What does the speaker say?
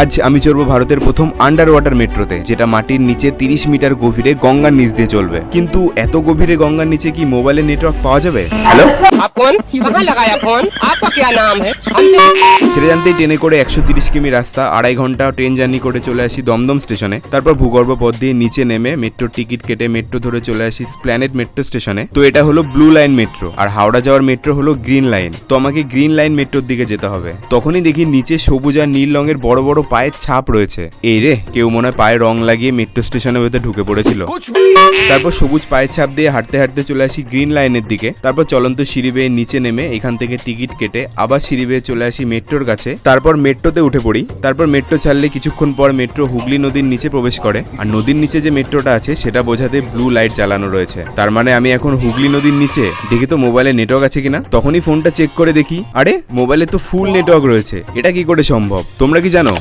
আজ আমি চলবো ভারতের প্রথম আন্ডার ওয়াটার মেট্রোতে যেটা মাটির নিচে তিরিশ মিটার গভীরে গঙ্গার নিচ দিয়ে চলবে। কিন্তু এত গভীরে গঙ্গার নিচে কি মোবাইলের নেটওয়ার্ক পাওয়া যাবে? হ্যালো সেটা জানতেই ট্রেনে করে একশো তিরিশ কিমি রাস্তা আড়াই ঘণ্টা ট্রেন জার্নি করে চলে আসি দমদম স্টেশনে। তারপর ভূগর্ভ পথ দিয়ে নিচে নেমে মেট্রোর টিকিট কেটে মেট্রো ধরে চলে আসি প্ল্যানেট মেট্রো স্টেশনে তো এটা হলো ব্লু লাইন মেট্রো আর হাওড়া যাওয়ার মেট্রো হলো গ্রিন লাইন তো আমাকে গ্রিন লাইন মেট্রোর দিকে যেতে হবে। তখনই দেখি নিচে সবুজ আর নীল রঙের বড় বড় পায়ের ছাপ রয়েছে। এই রে কেউ মনে হয় পায়ে রং লাগিয়ে মেট্রো স্টেশনের ভেতরে ঢুকে পড়েছিল। তারপর সবুজ পায়ের ছাপ দিয়ে হাঁটতে হাঁটতে চলে আসি গ্রিন লাইনের দিকে। তারপর চলন্ত সিঁড়ি বেয়ে নিচে নেমে এখান থেকে টিকিট কেটে আবার সিঁড়ি বেয়ে চলে আসি মেট্রোর কাছে। তারপর মেট্রোতে উঠে পড়ি। তারপর মেট্রো ছাড়লে কিছুক্ষণ পর মেট্রো হুগলি নদীর নিচে প্রবেশ করে। আর নদীর নিচে যে মেট্রোটা আছে সেটা বোঝাতে ব্লু লাইট জ্বালানো রয়েছে। তার মানে আমি এখন হুগলি নদীর নিচে। দেখি তো মোবাইলে নেটওয়ার্ক আছে কিনা? তখনই ফোনটা চেক করে দেখি। আরে মোবাইলে তো ফুল নেটওয়ার্ক রয়েছে। এটা কি করে সম্ভব? তোমরা কি জানো?